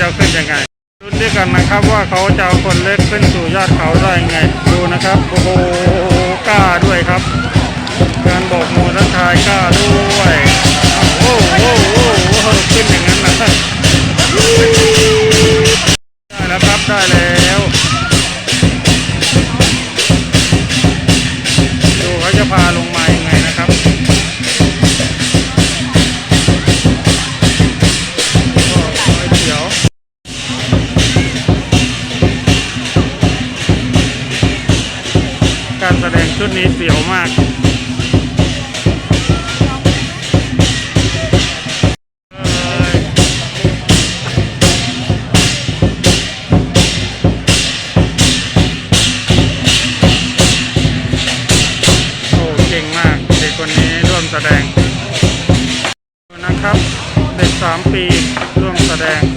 จะขึ้นยังไงดูด้วยกันนะครับว่าเขาจะเอาคนเล็กขึ้นสู่ยอดเขาได้ยังไง ดูนะครับโอ้โหกล้าด้วยครับ การบอกมูลทักทายกล้าด้วยโอ้โห ชุดนี้เสียวมากเอ้ยเก่งมากเด็กคนนี้ร่วมแสดงนะครับ เด็กสามปี ร่วมแสดง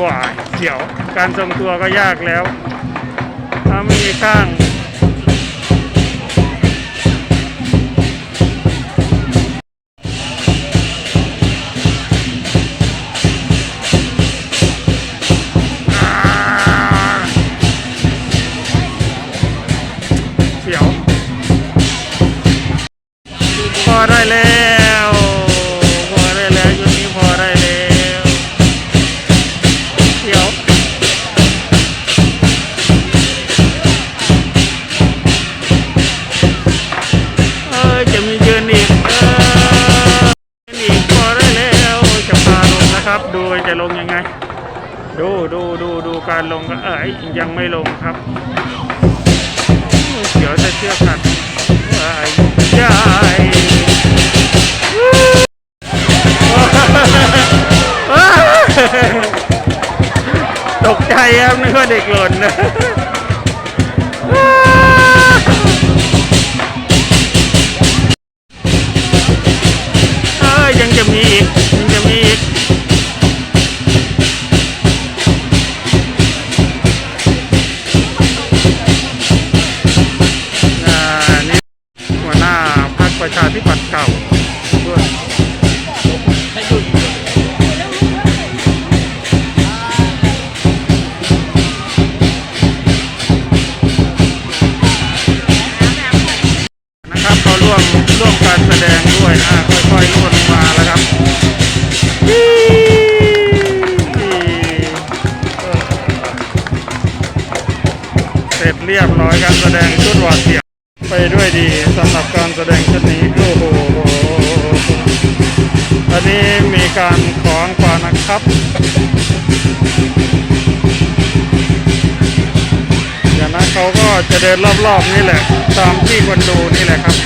กว่าเดี๋ยว การทรงตัวก็ยากแล้ว ถ้าไม่มีข้างเสียวพอได้แล้ว ดูจะลงยังไง ดูดูดูดูการลงก็เอ้ยยังไม่ลงครับเดี๋ยวจะเชื่อกันเอ้ยใช่ตกใจครับนึกว่าเด็กหล่นนะ ประชาธิปัตย์เก่าด้วยนะครับเขาร่วมร่วมการแสดงด้วยอ่าค่อยๆนวดมาแล้วครับเสร็จเรียบร้อยการแสดงชุดวาดเสีย ไปด้วยดีสำหรับการแสดงชุดนี้โอ้โหอันนี้มีการของกว่านะครับ อย่างนั้นเขาก็จะเดินรอบๆนี่แหละ ตามที่คนดูนี่แหละครับ